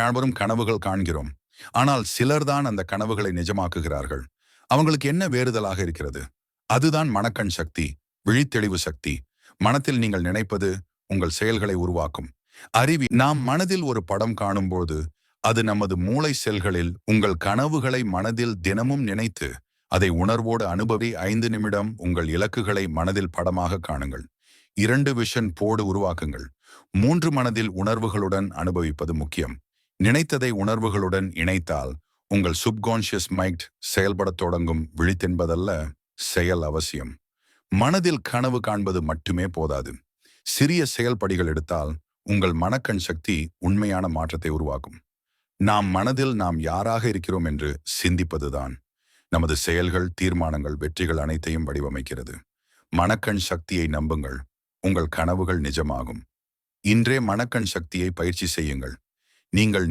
யாவரும் கனவுகள் காண்கிறோம். ஆனால் சிலர்தான் அந்த கனவுகளை நிஜமாக்குகிறார்கள். அவங்களுக்கு என்ன வேறுதலாக இருக்கிறது? அதுதான் மனக்கண் சக்தி விழித்தெளிவு சக்தி. மனத்தில் நீங்கள் நினைப்பது உங்கள் செயல்களை உருவாக்கும். அறிவி நாம் மனதில் ஒரு படம் காணும்போது அது நமது மூளை செல்களில் உங்கள் கனவுகளை மனதில் தினமும் நினைத்து அதை உணர்வோடு அனுபவி ஐந்து நிமிடம் உங்கள் இலக்குகளை மனதில் படமாக காணுங்கள். இரண்டு விஷன் போடு உருவாக்குங்கள். மூன்று மனதில் உணர்வுகளுடன் அனுபவிப்பது முக்கியம். நினைத்ததை உணர்வுகளுடன் இணைத்தால் உங்கள் சுப்கான்ஷியஸ் மைண்ட் செயல்படத் தொடங்கும் விழித்தென்பதல்ல செயல் அவசியம். மனதில் கனவு காண்பது மட்டுமே போதாது. சிறிய செயல்படிகள் எடுத்தால் உங்கள் மனக்கண் சக்தி உண்மையான மாற்றத்தை உருவாக்கும். நாம் மனதில் நாம் யாராக இருக்கிறோம் என்று சிந்திப்பதுதான் நமது செயல்கள் தீர்மானங்கள் வெற்றிகள் அனைத்தையும் வடிவமைக்கிறது. மனக்கண் சக்தியை நம்புங்கள். உங்கள் கனவுகள் நிஜமாகும். இன்றே மனக்கண் சக்தியை பயிற்சி செய்யுங்கள். நீங்கள்